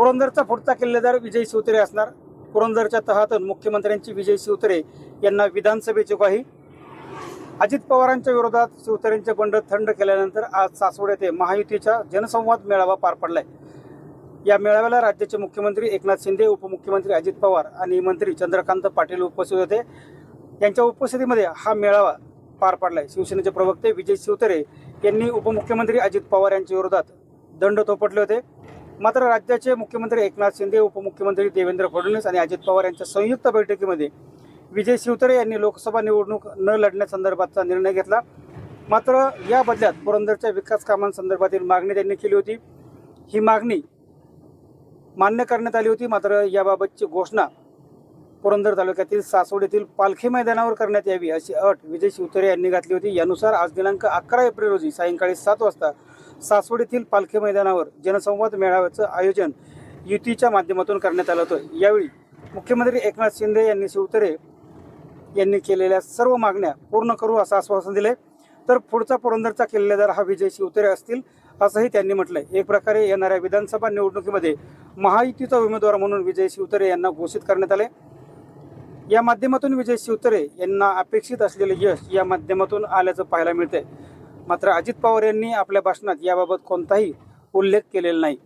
पुरंदरचा पुढचा किल्लेदार विजय शिवतरे असणार. पुरंदरच्या तहातून मुख्यमंत्र्यांची विजय शिवतरे यांना विधानसभेची ग्वाही अजित पवारांच्या विरोधात शिवतरेंचे बंड थंड केल्यानंतर आज सासवड येथे महायुतीचा जनसंवाद मेळावा पार पडलाय. या मेळाव्याला राज्याचे मुख्यमंत्री एकनाथ शिंदे उपमुख्यमंत्री अजित पवार आणि मंत्री चंद्रकांत पाटील उपस्थित होते. यांच्या उपस्थितीमध्ये हा मेळावा पार पडलाय. शिवसेनेचे प्रवक्ते विजय शिवतरे यांनी उपमुख्यमंत्री अजित पवार यांच्या विरोधात दंड थोपटले होते. मात्र राज्याचे मुख्यमंत्री एकनाथ शिंदे उपमुख्यमंत्री देवेंद्र फडणवीस आणि अजित पवार यांच्या संयुक्त बैठकीमध्ये विजय शिवतरे यांनी लोकसभा निवडणूक न लढण्यासंदर्भातचा निर्णय घेतला. मात्र या बदल्यात पुरंदरच्या विकास कामांसंदर्भातील मागणी त्यांनी केली होती. ही मागणी मान्य करण्यात आली होती. मात्र याबाबतची घोषणा पुरंदर तालुक्यातील सासवड येथील पालखी मैदानावर करण्यात यावी अशी अट विजय शिवतरे यांनी घातली होती. यानुसार आज दिनांक अकरा एप्रिल रोजी सायंकाळी सात वाजता सासवड येथील पालखी मैदानावर जनसंवाद मेळाव्याचं आयोजन युतीच्या माध्यमातून करण्यात आलं होतं. यावेळी मुख्यमंत्री एकनाथ शिंदे यांनी शिवतरे यांनी केलेल्या सर्व मागण्या पूर्ण करू असं आश्वासन दिले तर पुढचा पुरंदरचा किल्लेदार हा विजय शिवतरे असतील असंही त्यांनी म्हटलंय. एक प्रकारे येणाऱ्या विधानसभा निवडणुकीमध्ये महायुतीचा उमेदवार म्हणून विजय शिवतरे यांना घोषित करण्यात आले या माध्यमातून विजय शिवतरे यांना अपेक्षित असलेले यश या माध्यमातून आल्याचं पाहायला मिळतंय. मात्र अजित पवार यांनी आपल्या भाषणात याबाबत कोणताही उल्लेख केलेला नाही.